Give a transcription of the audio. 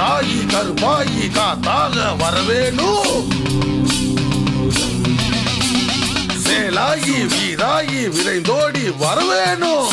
காத்தாயி கருப்பாயி காத்தாக வரவேணும் சேலாயி வீராயி விரைந்தோடி வரவேணும்